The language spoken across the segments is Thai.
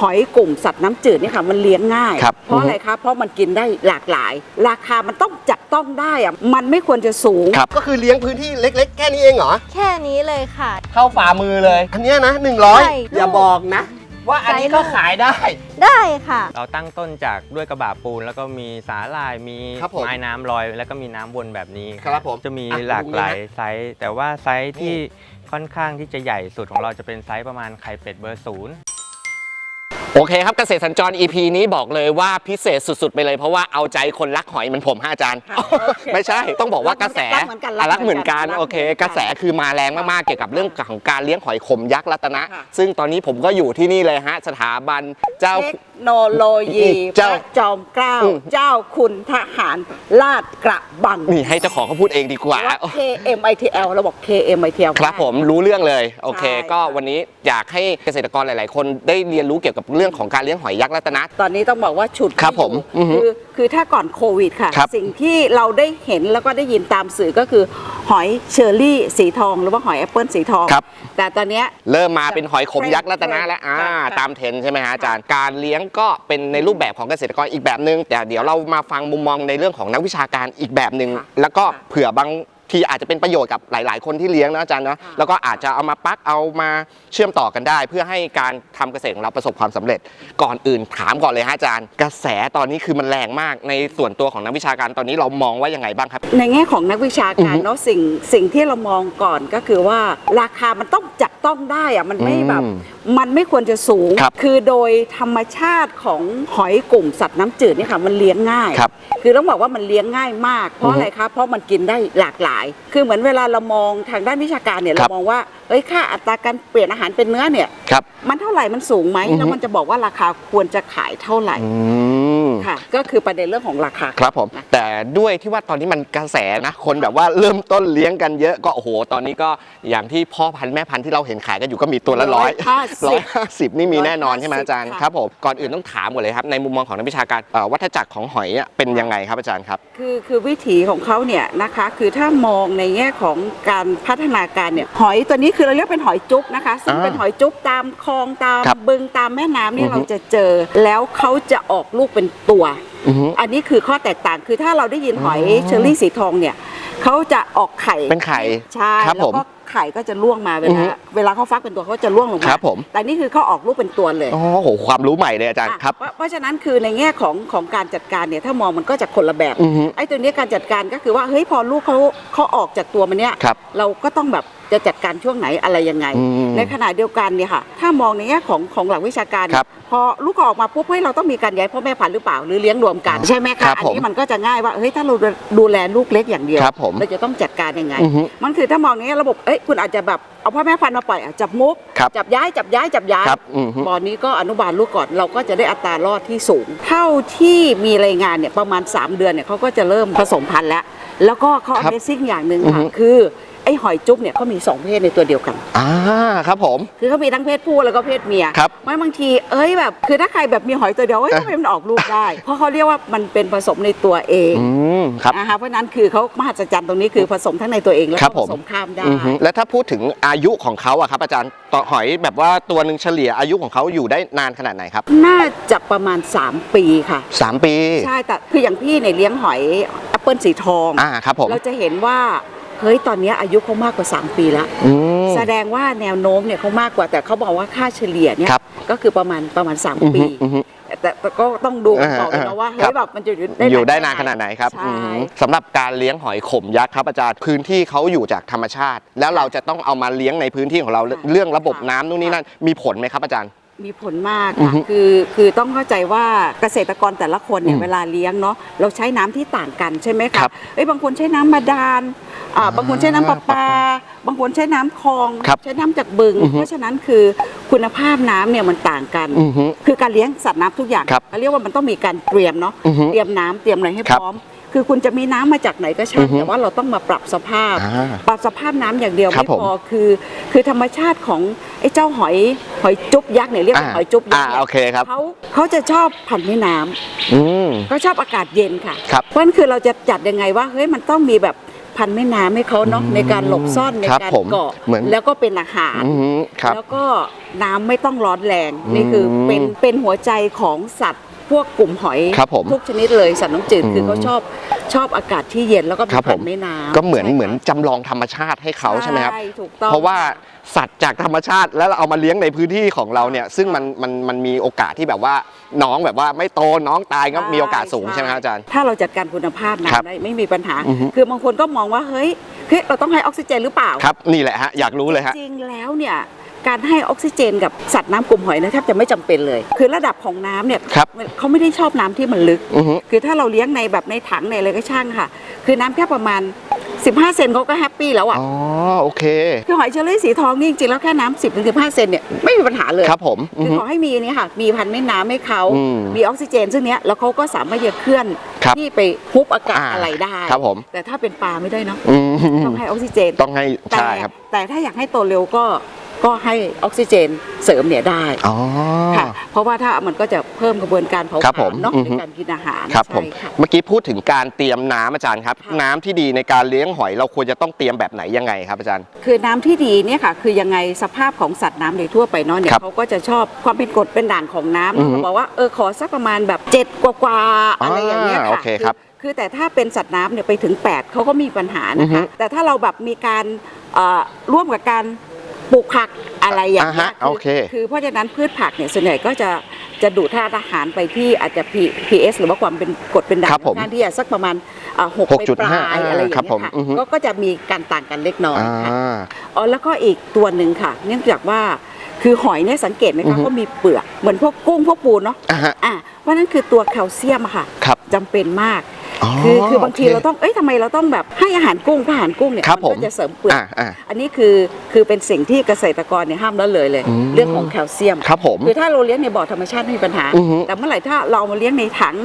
หอยกลุ่มสัตว์น้ำจืดเนี่ยค่ะมันเลี้ยงง่าย ครับเพราะอะไรคะเพราะมันกินได้หลากหลาย ราคามันต้องจับต้องได้อะมันไม่ควรจะสูง ครับ ก็คือเลี้ยงพื้นที่เล็ก ๆ แค่นี้เองเหรอ แค่นี้เลยค่ะเข้าฝ่ามือเลย อันเนี้ยนะใช่ 100 อย่าบอกนะ ว่าอันนี้ก็ขายได้ ได้ค่ะ เราตั้งต้นจากด้วยกระบะปูน แล้วก็มีสาลายมีครับผมไม้น้ำลอย แล้วก็มีน้ำวนแบบนี้ครับผมจะมีอะหลากหลายดูเลยนะไซส์ แต่ว่าไซส์ที่ค่อนข้างที่จะใหญ่สุดของเราจะเป็นไซส์ประมาณไข่เป็ดเบอร์ศูนย์ โอเคครับเกษตรสัญจร EP นี้บอกเลยว่าพิเศษสุดๆ ไปเลยเพราะว่าเอาใจคนรักหอยเหมือนผมฮะอาจารย์ค่ะโอเคไม่ใช่ ต้องบอกว่ากระแสรักเหมือนกันรัอะกรักเหมือนกันรักเหมือนกันโอเค กระแสคือมาแรงมากๆเกี่ยวกับเรื่องของการเลี้ยงหอยขมยักษ์รัตนะ ค่ะซึ่งตอนนี้ผมก็อยู่ที่นี่เลยฮะ สถาบันเจ้าเทค โนโลยีเจ้าพระจอมเกล้า อืม เจ้าคุณทหารลาดกระบังนี่ให้เจ้าของเขาพูดเองดีกว่า ว่า KMITL เราบอก KMITL ครับผมรู้เรื่องเลย โอเค ใช่ก็วันนี้อยากให้เกษตรกรหลาย ๆ คนได้เรียนรู้เกี่ยวกับเรื่องของการเลี้ยงหอยยักษ์รัตนะ ตอนนี้ต้องบอกว่าฉุดครับผมอือฮึคือคือถ้าก่อนโควิดค่ะ ครับสิ่งที่เราได้เห็นแล้วก็ได้ยินตามสื่อก็คือ หอยเชอรี่สีทองหรือว่าหอยแอปเปิลสีทอง ครับ แต่ตอนเนี้ย เริ่มมาเป็นหอยขมยักษ์รัตนะแล้วอ่าค่ะตามเทรนด์ใช่ไหมฮะอาจารย์ การเลี้ยงก็เป็นในรูปแบบของเกษตรกรอีกแบบหนึ่งแต่เดี๋ยวเรามาฟังมุมมองในเรื่องของนักวิชาการอีกแบบหนึ่งค่ะแล้วก็ค่ะเผื่อบาง ทีอาจจะเป็นประโยชน์กับหลาย ๆ คนที่เลี้ยงนะอาจารย์นะค่ะแล้วก็อาจจะเอามาปลักเอามาเชื่อมต่อกันได้ เพื่อให้การทำเกษตรของเราประสบความสำเร็จ ก่อนอื่นถามก่อนเลยฮะอาจารย์ กระแสตอนนี้คือมันแรงมากในส่วนตัวของนักวิชาการตอนนี้เรามองว่ายังไงบ้างครับ ในแง่ของนักวิชาการอือฮึเนาะสิ่งสิ่งที่เรามองก่อนก็คือว่าราคามันต้องจับต้องได้อะมันไม่แบบ อืมมันไม่ควรจะสูงครับอโดยธรรมชาติของหอยกลุ่มสัตว์น้ำจืดเนี่ยค่ะมันเลี้ยงง่ายครับคือต้องบอกว่ามันเลี้ยงง่ายมากเพราะอือฮึอะไรคะเพราะมันกินได้หลากหลายคือเหมือนเวลาเรามองทางด้านวิชาการเนี่ยครัเราบมองว่าเอ้ยค่าอัตราการเปลี่ยนอาหารเป็นเนื้อเนี่ยครับมันเท่าไหร่มันสูงไหมอือฮึ แล้วมันจะบอกว่าราคาควรจะขายเท่าไหร่ อืม ค่ะ ก็คือประเด็นเรื่องของราคา ครับผม แต่ด้วยที่ว่าตอนนี้มันกระแสนะคนแบบว่าเริ่มต้นเลี้ยงกันเยอะก็โอ้โห ตอนนี้ก็อย่างที่พ่อพันธุ์แม่พันธุ์ที่เราเห็นขายกันอยู่ก็มีตัวละร้อย150ร้อยห้าสิบนี่มีแน่นอนใช่ไหม150อาจารย์ค่ะครับผมก่อนอื่นต้องถามก่อนเลยครับในมุมมองของนักวิชาการเอ่อวัฏจักรของหอยอะเป็นยังไงครับอาจารย์ครับ คือคือวิถีของเขาเนี่ยนะคะคือถ้ามองในแง่ของการพัฒนาการเนี่ยหอยตัวนี้คือเราเรียกเป็นหอยจุ๊บนะคะ ซึ่งอ่าเป็นหอยจุ๊บตามคลองตามครับบึงตามแม่น้ำนี่อือฮึเราจะเจอแล้วเขาจะออกลูกเป็นตัวอือฮึอันนี้คือข้อแตกต่างคือถ้าเราได้ยินหอยอ๋อเชอรี่สีทองเนี่ยเขาจะออกไข่เป็นไข่ใช่ครับแล้วผมก็ไข่ก็จะล่วงมาเวอือฮึลาเวลาเขาฟักเป็นตัวเขาจะล่วงลงมาครับผมแต่นี่คือเขาออกลูกเป็นตัวเลยโอ้โหความรู้ใหม่เลยอาจารย์อะครับเพราะเพราะฉะนั้นคือในแง่ของของการจัดการเนี่ยถ้ามองมันก็จะคนละแบบอือฮึไอ้ตัวเนี้ยการจัดการก็คือว่าเฮ้ยพอลูกเขาเขาออกจากตัวมันเนี่ยครับเราก็ต้องแบบ จะจัดการช่วงไหนอะไรยังไง อืมในขณะเดียวกันเนี่ยค่ะถ้ามองในแง่ของของหลักวิชาการครับพอลูกออกมาปุ๊บเฮ้ยเราต้องมีการย้ายพ่อแม่พันธุ์หรือเปล่าหรือเลี้ยงรวมกันใช่ไหมครัคะบอันผมนี้มันก็จะง่ายว่าเฮ้ยถ้าเราดูแลลูกเล็กอย่างเดียวครับผมเราจะต้องจัดการยังไง อือฮึมันคือถ้ามองในแง่ระบบเอ้ยคุณอาจจะแบบเอาพ่อแม่พันธุ์มาปล่อยอะจับมุกครับ จับย้ายจับย้ายจับย้าย ครับอือฮึ ตอนนี้ก็อนุบาลลูกก่อนเราก็จะได้อัตรารอดที่สูง เท่าที่มีรายงานเนี่ยประมาณ 3 เดือนเนี่ยเขาก็จะเริ่มผสมพันธุ์แล้ว แล้วก็เขา ครับ Amazing อย่างหนึ่งอือค่ะฮึคือ ไอ้หอยจุ๊บเนี่ยเขามี 2 เพศในตัวเดียวกัน อ่าครับผม คือเขามีทั้งเพศผู้แล้วก็เพศเมียครับไม่บางที เอ้ยแบบ คือถ้าใครแบบมีหอยตัวเดียวเอ้ยเอ๊ะทำไมมันออกลูกได้ เพราะเขาเรียกว่ามันเป็นผสมในตัวเองอืมครับนะคะเพราะฉะนั้นคือเขามหัศจรรย์ตรงนี้คือผสมทั้งในตัวเองแล้วครัก็บผผมสมข้ามได้ อือฮึแล้วถ้าพูดถึงอายุของเขาอะครับอาจารย์ต่อหอยแบบว่าตัวหนึ่งเฉลี่ยอายุของเขาอยู่ได้นานขนาดไหนครับน่าจะประมาณ 3 ปีค่ะ สามปีใช่แต่คืออย่างพี่เนี่ยเลี้ยงหอยแอปเปิลสีทอง อ่าครับผม เราจะเห็นว่า เฮ้ยตอนนี้อายุเขามากกว่า 3 ปีแล้วอืมแสดงว่าแนวโน้มเนี่ยเขามากกว่าแต่เขาบอกว่าค่าเฉลี่ยเนี่ยครับก็คือประมาณประมาณอือ3ปีฮึอือฮึแต่แต่ก็ต้องดูกันต่อไปอ่านะว่าครัเฮ้ยบแบบมันจะอยู่อยู่ได้นานขนาดไหนครับใช่อืมสำหรับการเลี้ยงหอยขมยักษ์ครับอาจารย์พื้นที่เขาอยู่จากธรรมชาติ แล้วเราจะต้องเอามาเลี้ยงในพื้นที่ของเราเรื่องระบบน้ำนู่นนี่นั่นมีผลไหมครับอาจารย์มีผลมากอือค่ะฮึคือคือต้องเข้าใจว่าเกษตรกรแต่ละคนเนี่อืยมเวลาเลี้ยงเนาะเราใช้น้ำที่ต่างกันใช่ไหมครัคะบเอ้ยบางคนใช้น้ำบาดาล อ่าบางคนใช้น้ำประปา บางคนใช้น้ำคลอง ครับใช้น้ำจากบึงอือฮึเพราะฉะนั้นคือคุณภาพน้ำเนี่ยมันต่างกัน อือฮึคือการเลี้ยงสัตว์น้ำทุกอย่างครับเขาเรียกว่ามันต้องมีการเตรียมเนาะ อือฮึเตรียมน้ำเตรียมอะไรให้ครับพร้อม คือคุณจะมีน้ำมาจากไหนก็ช่าอืงอฮึแต่ว่าเราต้องมาปรับสภาพ อ่าปรับสภาพน้ำอย่างเดียวครับไม่ผมพอ คือ คือธรรมชาติของไอ้เจ้าหอยหอยจุ๊บยักษ์เนี่ยเรียกว่าอ่าหอยจุ๊บยัอ่ากษ์เนี่ยโอเคครับ เขาเขาจะชอบผันแม่น้ำ อืมเขาชอบอากาศเย็นค่ะครับเพราะฉะนั้นคือเราจะจัดยังไงว่าเฮ้ยมันต้องมีแบบ พันธุ์แม่น้ำให้เขาเนาะในการหลบซ่อนในครับการผมเกาะเหมือน แล้วก็เป็นอาหาร อือฮึครับ แล้วก็น้ำไม่ต้องร้อนแรงนี่คืออมเป็นเป็นหัวใจของสัตว์ พวกกลุ่มหอยครับผมทุกชนิดเลยสัตว์น้ำจืดอืมคือเขาชอบชอบอากาศที่เย็นแล้วก็มีครับพันผมธุ์แม่น้ำก็เหมือนใช่ค่ะเหมือนจำลองธรรมชาติให้เขาใช่ไหมครับ ถูกต้องเพราะว่าสัตว์จากธรรมชาติแล้วเราเอามาเลี้ยงในพื้นที่ของเราเนี่ย ซึ่งมันมันมันมีโอกาสที่แบบว่าน้องแบบว่าไม่โตน้องตายก็มีโอกาสสูงใช่ไหมครับอาจารย์ ถ้าเราจัดการคุณภาพครับน้ำได้ไม่มีปัญหา อือฮึ คือบางคนก็มองว่าเฮ้ยเฮ้ยเราต้องให้ออกซิเจนหรือเปล่า ครับนี่แหละฮะอยากรู้เลยฮะ จริงๆแล้วเนี่ย การให้ออกซิเจนกับสัตว์น้ำกลุ่มหอยนะแทบจะไม่จำเป็นเลย คือระดับของน้ำเนี่ยครับเขาไม่ได้ชอบน้ำที่มันลึก อือฮึ คือถ้าเราเลี้ยงในแบบในถังในอะไรก็ช่างค่ะ คือน้ำแค่ประมาณ 15 เซนเขาก็แฮปปี้แล้วอะอ๋อโอเค คือหอยเชอรี่สีทองนี่จริงๆแล้วแค่น้ำ10ถึง15เซนเนี่ยไม่มีปัญหาเลย ครับผมอืคืออฮึ ขอให้มีนี่ค่ะ มีพันธุ์แม่น้ำให้เขา อืมมีออกซิเจนซึ่งเนี้ยแล้วเขาก็สามารถจะเคลื่อนครับที่ไปฮุบอากาศอ่าอะไรได้ ครับผม แต่ถ้าเป็นปลาไม่ได้เนาะอืมต้องให้ออกซิเจนต้องให้แต่ใช่ครับ แต่ถ้าอยากให้โตเร็วก็ ก็ให้ออกซิเจนเสริมเนี่ยได้อ๋อค่ะเพราะว่าถ้ามันก็จะเพิ่มกระบวนการเผาครับผผลาญเนาะอือในฮึ การกินอาหารครับผม ใช่ค่ะ เมื่อกี้พูดถึงการเตรียมน้ำอาจารย์ครับ ค่ะ น้ำที่ดีในการเลี้ยงหอยเราควรจะต้องเตรียมแบบไหนยังไงครับอาจารย์ คือน้ำที่ดีเนี่ยค่ะคือยังไงสภาพของสัตว์น้ำโดยทั่วไปเนาะเนี่ยครับเขาก็จะชอบความเป็นกรดเป็นด่างของน้ำอือฮึเขาบอกว่าเออขอสักประมาณแบบเจ็ดกว่าๆอะไรอย่างเงี้ยอ่าค่ะโอเคครับคือแต่ถ้าเป็นสัตว์น้ำเนี่ยไปถึง 8เขาก็มีปัญหาอืนะอฮึคะแต่ถ้าเราแบบมีการเอ่อร่วมกับการ ปลูกผักอะไรอย่างเงี้ยอ่าฮะโอเค คือเพราะฉะนั้นพืชผักเนี่ยส่วนใหญ่ก็จะจะดูดธาตุอาหารไปที่อาจจะ P- PS หรือว่าความเป็นกรดเป็นด่างครับผมค่อนข้างที่จะสักประมาณอ่าหกหกไปจุดปลาห้ายอะไรอย่างครับเงี้ผมยค่ะอือฮึ ก็ก็จะมีการต่างกันเล็กน้อยอ่ค่ะาอ๋อแล้วก็อีกตัวหนึ่งค่ะ เนื่องจากว่าคือหอยเนี่ยสังเกตไหมอือคะฮึ ก็มีเปลือกเหมือนพวกกุ้งพวกปูเนาะอ่าฮะอะเพราะนั่นคือตัวแคลเซียมอะค่ะครับ จำเป็นมากอ๋อ คือคือบางทีโอเคเราต้องเอ้ยทำไมเราต้องแบบให้อาหารกุ้งเพราะอาหารกุ้งเนี่ยครับมัผมก็จะเสริมเปลือกอ่าอ่าอันนี้คือคือเป็นสิ่งที่เกษตรกรเนี่ยห้ามละเลยเลยอืมเรื่องของแคลเซียมครับผมคือถ้าเราเลี้ยงในบ่อธรรมชาติไม่มีปัญหาอือฮึแต่เมื่อไหร่ถ้าเรามาเลี้ยงในถัง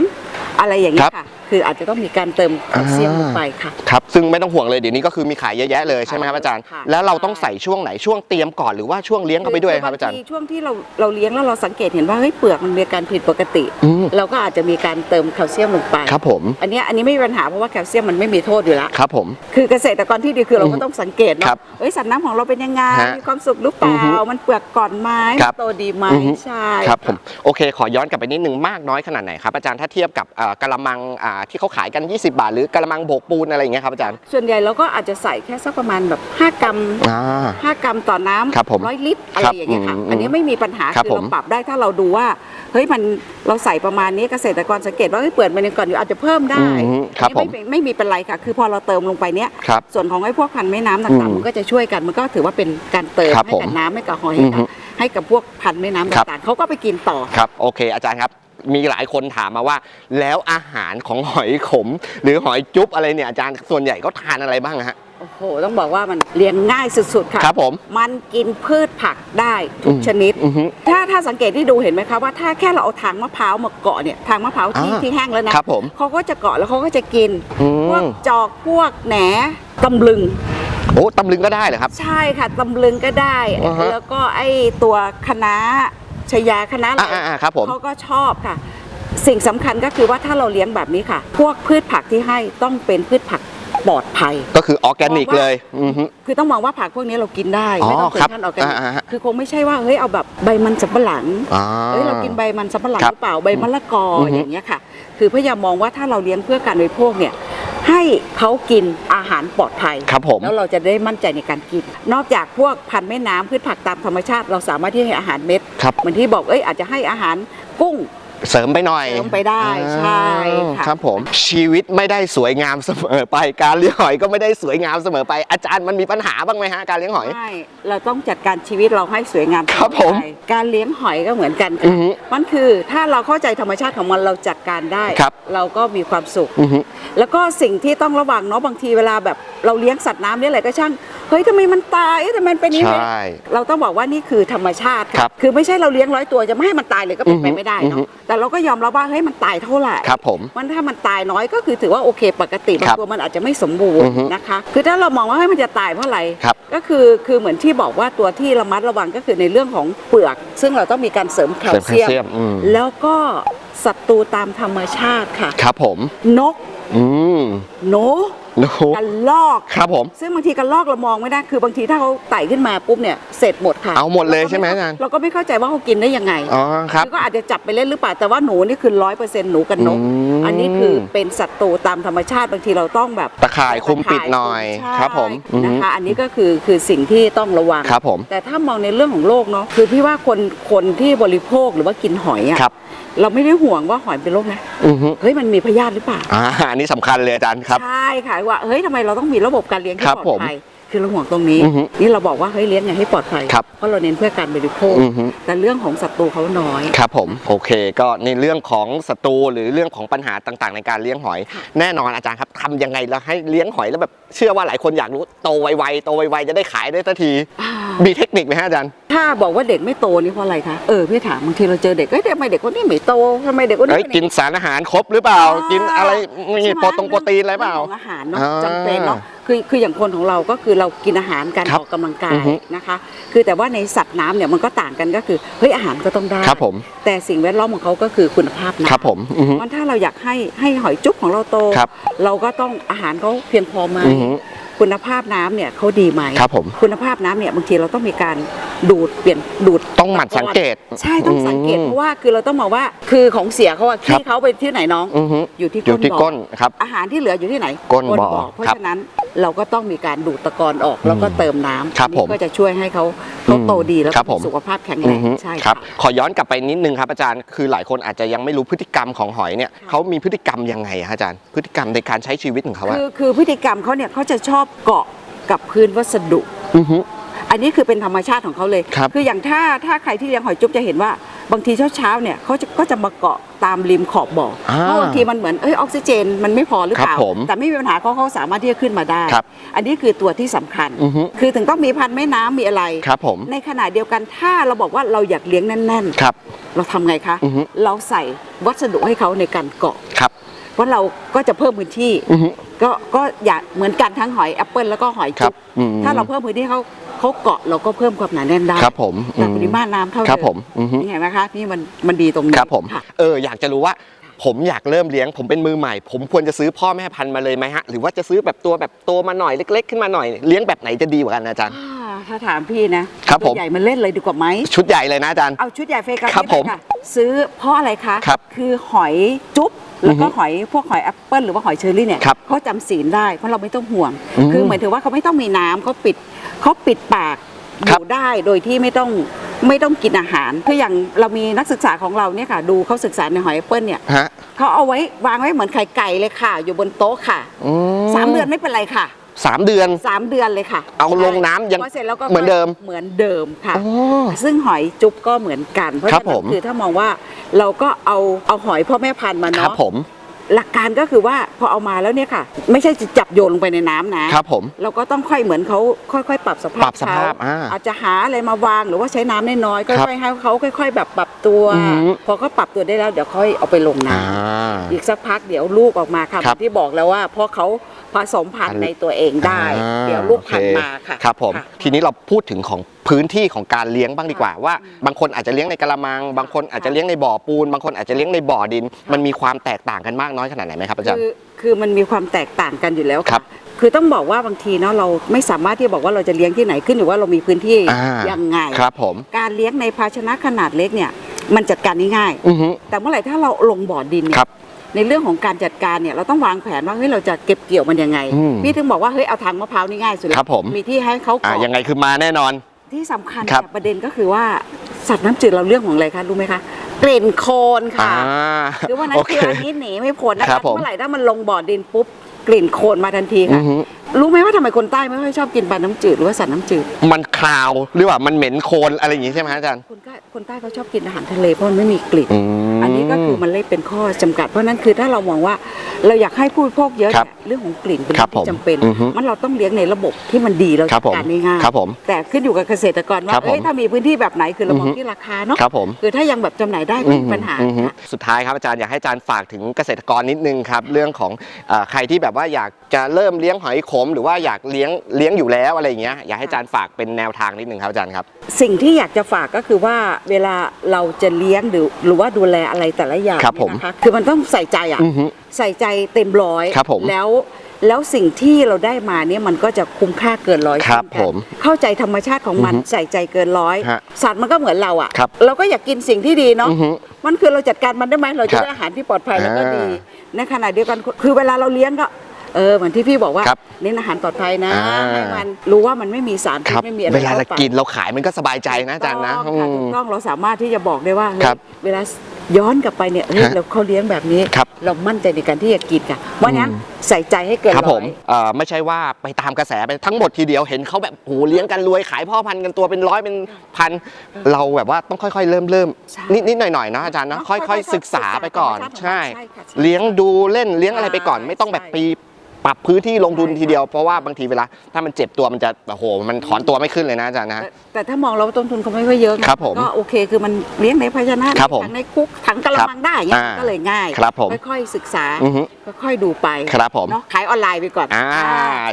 อะไรอย่างเงี้ครัยบค่ะ คืออาจจะต้องมีการเติมแคลเซียมลงไปค่ะ ครับ ซึ่งไม่ต้องห่วงเลยเดี๋ยวนี้ก็คือมีขายเยอะแยะเลยใช่ไหมครับอาจารย์ค่ะแล้วเราต้องใส่ช่วงไหนช่วงเตรียมก่อนหรือว่าช่วงเลี้ยงเข้าไปด้วยครับอาจารย์งทีช่วงที่เราเราเลี้ยงแล้วเราสังเกตเห็นว่าเฮ้ยเปลือกมันมีอาการผิดปกติ อืม เราก็อาจจะมีการเติมแคลเซียมลงไปครับผม อันเนี้ยอันนี้ไม่มีปัญหาเพราะว่าแคลเซียมมันไม่มีโทษอยู่แล้ว ครับผม คือเกษตรกรที่ดีคือเราอืก็อฮึต้องสังเกตครัเนาะบเอ้ยสัตว์น้ำของเราเป็นยังไง ฮะมีความสุขหรือเปอืล่าอฮึมันเปลือกก่อนไหมครับโตดีไหมอือฮึใช่ ครับผม โอเค ขอย้อนกลับไปนิดนึงมากน้อยขนาดไหนครับอาจารย์ถ้าเทียบกับเอ่อกระมังอ่าที่เขาขายกัน 20 บาท หรือกระมังโบกปูนอะไรอย่างเงี้ยครับอาจารย์ ส่วนใหญ่เราก็อาจจะใส่แค่สักประมาณแบบ 5 กรัมอ่า5กรัมต่อน้ำครับผมร้อยลิตรอะไรครับอย่างเงี้ยค่ะอืมอันนี้ไม่มีปัญหาครับคือผเรามปรับได้ถ้าเราดูว่าเฮ้ยมันเราใส่ประมาณนี้เกษตรกรสังเกตว่าเฮ้ยเปลือกมันยังก่อนอยู่อาจจะเพิ่มได้อืมครับอันนี้ไม่ไม่มีเป็นไรค่ะ คือพอเราเติมลงไปเนี้ยครับส่วนของไอ้พวกพันธุ์แม่น้ำอืต่างมๆมันก็จะช่วยกันมันก็ถือว่าเป็นการเติมครับให้ผมกับน้ำให้กับหอยอือฮึให้กับพวกพันธุ์แม่น้ำครับต่างๆเขาก็ไปกินต่อครับโอเคอาจารย์ครับ มีหลายคนถามมาว่า แล้วอาหารของหอยขม หรือหอยจุ๊บอะไรเนี่ยอาจารย์ส่วนใหญ่ก็ทานอะไรบ้างฮะโอ้โห ต้องบอกว่ามันเลี้ยงง่ายสุดๆ ค่ะ ครับผม มันกินพืชผักได้ทุกอืมชนิดอือฮึถ้าถ้าสังเกตที่ดูเห็นไหมคะว่าถ้าแค่เราเอาทางมะพร้าวมาเกาะเนี่ยทางมะพร้าวที่อ่าที่แห้งแล้วนะครับผมเขาก็จะเกาะแล้วเขาก็จะกินอืมพวกจอกพวกแหนตำลึงโอ้ตำลึงก็ได้เหรอครับ ใช่ค่ะตำลึงก็ได้อ่าฮะแล้วก็ไอ้ตัวคะน้า ชยาคะน้าอะไรอ่าอ่าครับผม เขาก็ชอบค่ะ สิ่งสำคัญก็คือว่าถ้าเราเลี้ยงแบบนี้ค่ะ พวกพืชผักที่ให้ต้องเป็นพืชผักปลอดภัย ก็คือออร์แกนิกเลยอือฮึ คือต้องมองว่าผักพวกนี้เรากินได้อ๋อไม่ต้องถึครังบขั้นออกกันอ่าฮะคือคงไม่ใช่ว่าเฮ้ยเอาแบบใบมันสำปะหลังอ่าเฮ้ยเรากินใบมันสำปะหลังครัหบรือเปล่าใบมะละกออือฮึอย่างเงี้ยค่ะ คือพยายามมองว่าถ้าเราเลี้ยงเพื่อการบริโภคเนี่ย ให้เขากินอาหารปลอดภัยครับผม แล้วเราจะได้มั่นใจในการกิน นอกจากพวกพันธุ์แม่น้ำพืชผักตามธรรมชาติ เราสามารถที่ให้อาหารเม็ดครับ เหมือนที่บอกเอ้ยอาจจะให้อาหารกุ้ง เสริมไปหน่อยเสริมไปได้ใช่ค่ะ ครับผมชีวิตไม่ได้สวยงามเสมอไปการเลี้ยงหอยก็ไม่ได้สวยงามเสมอไป อาจารย์มันมีปัญหาบ้างไหมฮะการเลี้ยงหอย ใช่ เราต้องจัดการชีวิตเราให้สวยงามครับผมไปการเลี้ยงหอยก็เหมือนกันอืค่ะอฮึมันคือถ้าเราเข้าใจธรรมชาติของมันเราจัดการได้ ครับ เราก็มีความสุข อือฮึ แล้วก็สิ่งที่ต้องระวังเนาะบางทีเวลาแบบเราเลี้ยงสัตว์น้ำเลี้ยงอะไรก็ช่างเฮ้ยทำไมมันตายเอ๊ะทำไมมันเป็นอย่างนี้ใช่เราต้องบอกว่านี่คือธรรมชาติครัค่ะบคือไม่ใช่เราเลี้ยงร้อยตัวจะไม่ให้มันตายเลยก็เป็นไปอือฮึไม่ได้อือเนาะฮึแต่เราก็ยอมรับว่าเฮ้ยมันตายเท่าไหร่ครับผมมันถ้ามันตายน้อยก็คือถือว่าโอเค ปกติบางครับตัวมันอาจจะไม่สมบูรอืณ์อฮึนะคะ คือถ้าเรามองว่าเฮ้ยมันจะตายเพราะอะไรครับก็คือคือเหมือนที่บอกว่าตัวที่ระมัดระวังก็คือในเรื่องของเปลือก ซึ่งเราต้องมีการเสริมแคลเสริมแคลเซียมเซียมอืมแล้วก็ศัตรูตามธรรมชาติค่ะ ครับผม นก อืม หนู โอ้โหกันลอกครับผม ซึ่งบางทีกันลอกเรามองไม่ได้คือบางทีถ้าเขาไต่ขึ้นมาปุ๊บเนี่ยเสร็จหมดค่ะเอาหมดเลยใช่ไหมอาจารย์เราก็ไม่เข้าใจว่าเขากินได้ยังไงอ๋อครับอก็อาจจะจับไปเล่นหรือเปล่าแต่ว่าหนูนี่คือร้อยเปอร์เซ็นต์หนูกับนกอืมอันนี้คือเป็นศัตรูตามธรรมชาติบางทีเราต้องแบบตะข่ายคุมปิดหน่อยใช่ครับผมอือฮึนะคะอันนี้ก็คือคือสิ่งที่ต้องระวังครับผมแต่ถ้ามองในเรื่องของโลกเนาะคือพี่ว่าคนคนที่บริโภคหรือว่ากินหอยอะครับเราไม่ได้ห่วงว่าหอยเป็นโรคนะอือฮึเฮ้ยมันมีพยาธิหรือเปล่าอ่าอันนี้สำคัญเลยอาจารย์ครับใช่ค่ะว่าเฮ้ยทำไมเราต้องมีระบบการเลี้ยงที่ครับปลอดภัยคือเราห่วงตรงนี้อือฮึนี่เราบอกว่าเฮ้ยเลี้ยงอย่างให้ปลอดภัยครับเพราะเราเน้นเพื่อการบริโภคอือฮึแต่เรื่องของศัตรูเขาน้อย ครับผม โอเค ก็ในเรื่องของศัตรูหรือเรื่องของปัญหาต่างๆ ในการเลี้ยงหอยค่ะแน่นอนอาจารย์ครับทำยังไงแล้วให้เลี้ยงหอยแล้วแบบเชื่อว่าหลายคนอยากรู้โตไวๆโตไวๆจะได้ขายได้สักทีอ่า มีเทคนิคไหมฮะอาจารย์ ถ้าบอกว่าเด็กไม่โตนี่เพราะอะไรคะเออพี่ถามบางทีเราเจอเด็กเอ้ยทำไมเด็กคนนี้ไม่โตทำไมเด็กคนนี้เอ้ยไม่กินสารอาหารครบหรือเปล่า กินอะไรมีใช่หโปรตรงโปรตีนอะไรเปล่างของอาหารเนาะอ่าจำเป็นเนาะคือคืออย่างคนของเราก็คือเรากินอาหารการครัอบอกกำลังกาอืยอฮึนะคะ คือแต่ว่าในสัตว์น้ำเนี่ยมันก็ต่างกันก็คือเฮ้ยอาหารก็ต้องได้ครับผม แต่สิ่งแวดล้อมของเขาก็คือคุณภาพน้ำ ครับผมอือฮึ มันถ้าเราอยากให้ให้หอยจุ๊บของเราโต ครับเราก็ต้องอาหารเขาเพียงพอไหมอือฮึ คุณภาพน้ำเนี่ยเขาดีไหมครับผม คุณภาพน้ำเนี่ยบางทีเราต้องมีการดูดเปลี่ยนดูดต้องหมั่นสังเกต ใช่ต้องสังเกตอืมเพราะว่าคือเราต้องมองว่าคือของเสียเขาอะครับที่เขาไปที่ไหนน้องอือฮึอยู่ที่อยู่ที่ก้ก้นนบ่อครับอาหารที่เหลืออยู่ที่ไหนก้นบ่อเพราะครับฉะนั้นเราก็ต้องมีการดูดตะกอนออกแล้วก็เติมน้ำครับอันนี้ผมก็จะช่วยให้เขาเขาโตดีแล้วครัก็บผมมีสุขภาพแข็งแรอืองฮึใช่ครับะขอย้อนกลับไปนิดนึงครับอาจารย์คือหลายคนอาจจะยังไม่รู้พฤติกรรมของหอยเนี่ยเขามีพฤติกรรมยังไงฮะอาจารย์ พฤติกรรมในการใช้ชีวิตของเขาอะคือคือพฤติกรรมเขาเนี่ยเขาจะชอบเกาะกับพื้นวัสดุ อือฮึ อันนี้คือเป็นธรรมชาติของเขาเลยครับออย่างถ้าถ้าใครที่เลี้ยงหอยจุ๊บจะเห็นว่าบางทีเช้าเช้าๆเนี่ยเขาจะก็จะมาเกาะตามริมขอบบ่ออาเพราะบางทีมันเหมือนเอ้ยออกซิเจนมันไม่พอหรือเปล่า ครับผมแต่ไม่มีปัญหาเพราะเขาสามารถที่จะขึ้นมาได้ ครับอันนี้คือตัวที่สำคัญ อือฮึ คือถึงต้องมีพันธุ์แม่น้ำมีอะไร ครับผม ในขณะเดียวกันถ้าเราบอกว่าเราอยากเลี้ยงแน่น ครับ ๆ เราทำไงคะ อือฮึ เราใส่วัสดุให้เขาในการเกาะ ครับ เพราะเราก็จะเพิ่มพื้นที่อือฮึ ก็ก็อยากเหมือนกันทั้งหอยแอปเปิลแล้วก็หอยครัจุ๊บบอืม ถ้าเราเพิ่มพื้นที่เขาเขาเกาะเราก็เพิ่มความหนาแน่นได้ครับผมแต่ปริมาตรน้ำเท่าเดิครับผมอือฮึ นี่เห็นไหมคะนี่มันมันดีตรงนี้ครับผมค่ะเออ อยากจะรู้ว่า ผมอยากเริ่มเลี้ยง ผมเป็นมือใหม่ ผมควรจะซื้อพ่อแม่พันธุ์มาเลยไหมฮะ หรือว่าจะซื้อแบบตัวแบบโตมาหน่อยเล็ก ๆ ขึ้นมาหน่อย เลี้ยงแบบไหนจะดีกว่ากันอาจารย์ อ่าถ้าถามพี่นะครับผม ตัวใหญ่มันเล่นเลยดีกว่าไหม ชุดใหญ่เลยนะอาจารย์ เอาชุดใหญ่เฟกัสครับนี่ผมเลยค่ะซื้อเพราะอะไรคะครับคือหอยจุ๊บ แล้วก็อือฮึหอยพวกหอยแอปเปิลหรือว่าหอยเชอรี่เนี่ยครับเขาจำศีลได้เพราะเราไม่ต้องห่วง อืมคือหมายถึงว่าเขาไม่ต้องมีน้ำเขาปิดเขาปิดปากอครับยู่ได้โดยที่ไม่ต้องไม่ต้องกินอาหารคืออย่างเรามีนักศึกษาของเราเนี่ยค่ะ ดูเขาศึกษาในหอยแอปเปิลเนี่ยฮะ เขาเอาไว้วางไว้เหมือนไข่ไก่เลยค่ะ อยู่บนโต๊ะค่ะอื สามเดือนไม่เป็นไรค่ะ สามเดือน สามเดือนเลยค่ะเอาลงน้ำยังพอเสร็จแล้วก็เหมือนเดิมเหมือนเดิมค่ะ อ๋อ ซึ่งหอยจุ๊บก็เหมือนกัน เพราะครับฉะนั้ผนมคือถ้ามองว่าเราก็เอาเอาหอยพ่อแม่พันธุ์มาครับเนาะผม หลักการก็คือว่าพอเอามาแล้วเนี่ยค่ะ ไม่ใช่จะจับโยนลงไปในน้ำนะครับผม เราก็ต้องค่อยเหมือนเขาค่อย ๆ ปรับสภาพปรับสภาพเขอ่าอาจจะหาอะไรมาวางหรือว่าใช้น้ำน้อยๆครับค่อยๆให้เขาค่อย ๆ แบบปรับตัว อือหือ พอเขาปรับตัวได้แล้วเดี๋ยวค่อยเอาไปลงน้อ่าำอีกสักพักเดี๋ยวลูกออกมาค่ะครับที่บอกแล้วว่าพอเขาผสมพันธุ์ในตัวเองได้ อ่าเดี๋ยวลูกพันธุ์โอเคมาค่ะครับผมค่ะทีนี้เราพูดถึงของ พื้นที่ของการเลี้ยงบ้างดีกว่าว่า บางคนอาจจะเลี้ยงในกระมัง บางคนอาจจะเลี้ยงในบ่อปูน บางคนอาจจะเลี้ยงในบ่อดิน มันมีความแตกต่างกันมากน้อยขนาดไหนไหมครับอาจารย์ คือคือมันมีความแตกต่างกันอยู่แล้วครัค่ะบคือต้องบอกว่าบางทีเนาะเราไม่สามารถที่จะบอกว่าเราจะเลี้ยงที่ไหนขึ้นอยู่ว่าเรามีพื้นที่อ่ายังไง ครับผม การเลี้ยงในภาชนะขนาดเล็กเนี่ยมันจัดการได้ง่าย อือฮึ แต่เมื่อไหร่ถ้าเราลงบ่อดินเนี่ครัยบในเรื่องของการจัดการเนี่ยเราต้องวางแผนว่าเฮ้ยเราจะเก็บเกี่ยวมันยังไงอืมพี่ถึงบอกว่าเฮ้ยเอาทางมะพร้าวนี่ง่ายสุดแล้วครับผม มีที่ให้เขาอ่าเกาะยังไงคือมาแน่นอน ที่สำคัญครับ เนี่ยประเด็นก็คือว่าสัตว์น้ำจืดเราเรื่องของอะไรคะรู้ไหมคะกลิ่นโคลนอ่าค่ะคือวันนั้นโอคืออันนี้หนีไม่พ้นนะครัคะบผม เมื่อไหร่ถ้ามันลงบ่อดินปุ๊บ กลิ่นโคลนมาทันทีอืค่ะอฮึ รู้ไหมว่าทำไมคนใต้ไม่ค่อยชอบกินปลาน้ำจืดหรือว่าสัตว์น้ำจืด มันคลาวหรือว่ามันเหม็นโคลนอะไรอย่างงี้ใช่ไหมอาจารย์ คนใต้คนใต้เขาชอบกินอาหารทะเลเพราะมันไม่มีกลิ่นมอันนี้ก็คือมันเลยเป็นข้อจำกัด เพราะฉะนั้นคือถ้าเรามองว่าเราอยากให้ผู้บริโภคเยอะครับเนี่ยเรื่องของกลิ่นเป็นครับเรื่องที่จำเป็นผมอือฮึมันเราต้องเลี้ยงในระบบที่มันดีเราครัจับดผมการได้ง่ายครับผมแต่ขึ้นอยู่กับเกษตรกรว่าครับผมเอ้ยถ้ามีพื้นที่แบบไหนคือเรามองอือฮึ ที่ราคาเนาะครับผม คือถ้ายังแบบจำหน่ายได้ไม่มีปัญหาอืมอืมค่ะ สุดท้ายครับอาจารย์อยากให้อาจารย์ฝากถึงเกษตรกรนิดนึงครับ เรื่องของเออใครที่แบบว่าอยากจะเริ่มเลี้ยงหอยขม หรือว่าอยากเลี้ยงเลี้ยงอยู่แล้วอะไรอย่างเงี้ยอยากให้อาจารย์ฝากเป็นแนวทางนิดนึงครับอาจารย์ครับสิ่งที่อยากจะฝากก็คือว่าเวลาเราจะเลี้ยงหรือหรือว่าดูแลอะไรแต่ละอย่างครับผมเนี่ยนะคะคือมันต้องใส่ใจอะอือฮึ ใส่ใจเต็มร้อยครับผมแล้วแล้วสิ่งที่เราได้มาเนี่ยมันก็จะคุ้มค่าเกินร้อยครับเช่นกันผมเข้าใจธรรมชาติของมันอือฮึใส่ใจเกินร้อยฮะสัตว์มันก็เหมือนเราอะ ครับเราก็อยากกินสิ่งที่ดีเนาะอือฮึมันคือเราจัดการมันได้ไหมเราครัจะบได้อาหารที่ปลอดภัยแล้วก็อ่าดีในขณะเดียวกันคือเวลาเราเลี้ยงก็ เออเหมือนที่พี่บอกว่าครับเน้นอาหารปลอดภัยนะอ่า ให้มันรู้ว่ามันไม่มีสารคพิษรับไม่มีอะไรเวลาเราข้ไปกินเราขายมันก็สบายใจนะอาจารย์นะถูกต้องค่ะอืถูมกต้องเราสามารถที่จะบอกได้ว่าเฮ้ยครับเวลาย้อนกลับไปเนี่ยเฮ้ยฮะเราเขาเลี้ยงแบบนี้ ครับ เรามั่นใจในการที่จะกินค่ะเพราะฉะนั้นใส่ใจให้เกินครับร้ผอมยเอ่อไม่ใช่ว่าไปตามกระแสไปทั้งหมดทีเดียวเห็นเขาแบบโหเลี้ยงกันรวยขายพ่อพันธุ์กันตัวเป็นร้อยเป็นพันเราแบบว่าต้องค่อยๆ เริ่มเริ่มใช่นิดนิดๆหน่อยๆนะอาจารย์นะเนอะค่ค่ออยยๆๆศึกษาไปก่อนธรรมชาติใช่ใช่ค่ะใช่เลี้ยงดูเล่นเลี้ยงอะไรไปก่อน ใช่ไม่ต้องแบบใช่ ปี ปรับพื้นที่ลงทุนทีเดียวเพราะว่าบางทีเวลาถ้ามันเจ็บตัวมันจะโอ้โหมันถอนตัวไม่ขึ้นเลยนะอาจารย์นะ แต่แต่ถ้ามองเราต้นทุนเขาไม่ค่อยเยอะไงครับผมก็โอเคคือมันเลี้ยงในภาชนะครับผมถังในคุกถังกะละมังได้อย่างเงี้ยอ่าก็เลยง่ายครับผมค่อยๆศึกษาอือฮึค่อยๆดูไปครับผมเนาะขายออนไลน์ไปก่อนอ่า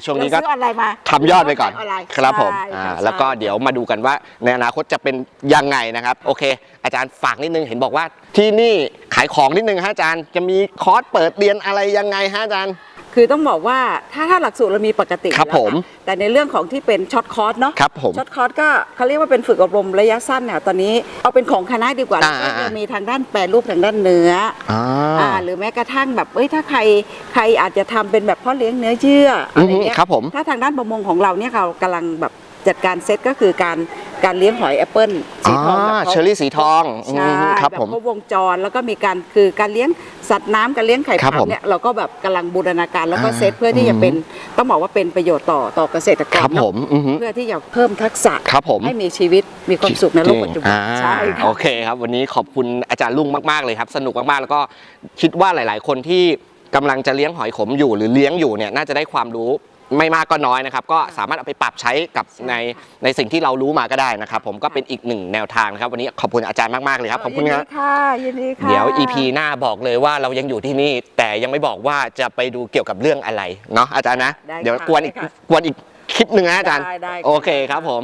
ช่วงนี้ก็ เราซื้อออนไลน์มาทำยอดไปก่อน ขายออนไลน์ครับผมใช่อ่าใช่ แล้วก็เดี๋ยวมาดูกันว่าในอนาคตจะเป็นยังไงนะครับ โอเค อาจารย์ฝากนิดนึงเห็นบอกว่าที่นี่ขายของนิดนึงฮะอาจารย์จะมีคอร์สเปิดเรียนอะไรยังไงฮะอาจารย์ คือต้องบอกว่าถ้าถ้าหลักสูตรเรามีปกติครับอยู่แล้วผมะแต่ในเรื่องของที่เป็นช็อตคอร์สเนาะครับผมช็อตคอร์สก็เขาเรียกว่าเป็นฝึกอบรมระยะสั้นเนี่ยตอนนี้เอาเป็นของคณะดีกว่าอ่า แล้วก็อ่าจะมีทางด้านแปรรูปทางด้านเนื้ออ่า อ่าหรือแม้กระทั่งแบบเอ้ยถ้าใครใครอาจจะทำเป็นแบบพ่อเลี้ยงเนื้อเยื่ออะไรเงี้ยครับผม ถ้าทางด้านประมงของเราเนี่ยเรากำลังแบบจัดการเซตก็คือการ การเลี้ยงหอยแอปเปิลสีทองแบบอ่าเขาเชอรี่สีทองใช่อืมครับแบบผม ครบวงจรแล้วก็มีการคือการเลี้ยงสัตว์น้ำการเลี้ยงไข่ครับผำผมเนี่ยเราก็แบบกำลังบูรณาการแล้วก็อ่าเซตเพื่อที่จะเป็นต้องบอกว่าเป็นประโยชน์ต่อต่อเกษตรกครรับเนอะผมอือฮึ เพื่อที่จะเพิ่มทักษะครับผมให้มีชีวิตมีความสุขในโลกปัจจุบันอ่าใช่ค่ะ โอเคครับ วันนี้ขอบคุณอาจารย์ลุงมาก ๆ เลยครับ สนุกมาก ๆ แล้วก็คิดว่าหลาย ๆ คนที่กำลังจะเลี้ยงหอยขมอยู่หรือเลี้ยงอยู่เนี่ยน่าจะได้ความรู้ ไม่มากก็น้อยนะครับ ก็สามารถเอาไปปรับใช้กับในในสิ่งที่เรารู้มาก็ได้นะครับ ผมก็เป็นอีกหนึ่งแนวทางนะครับ วันนี้ขอบคุณอาจารย์มาก ๆ เลยครับ ขอบคุณยินคดีรับค่ะยินดีค่ะ เดี๋ยว EP หน้าบอกเลยว่าเรายังอยู่ที่นี่ แต่ยังไม่บอกว่าจะไปดูเกี่ยวกับเรื่องอะไรเนาะอาจารย์นะ ได้เดี๋ยวค่ะกวนอีกได้ค่ะกวนอีกคลิปหนึ่งนะอาจารย์ ได้ได้ค่ะ โอเคครับผม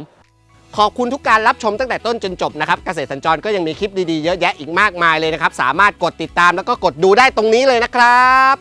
ขอบคุณทุกการรับชมตั้งแต่ต้นจนจบนะครับ เกษตรสัญจรก็ยังมีคลิปดีๆ เยอะแยะอีกมากมายเลยนะครับ สามารถกดติดตามแล้วก็กดดูได้ตรงนี้เลยนะครับ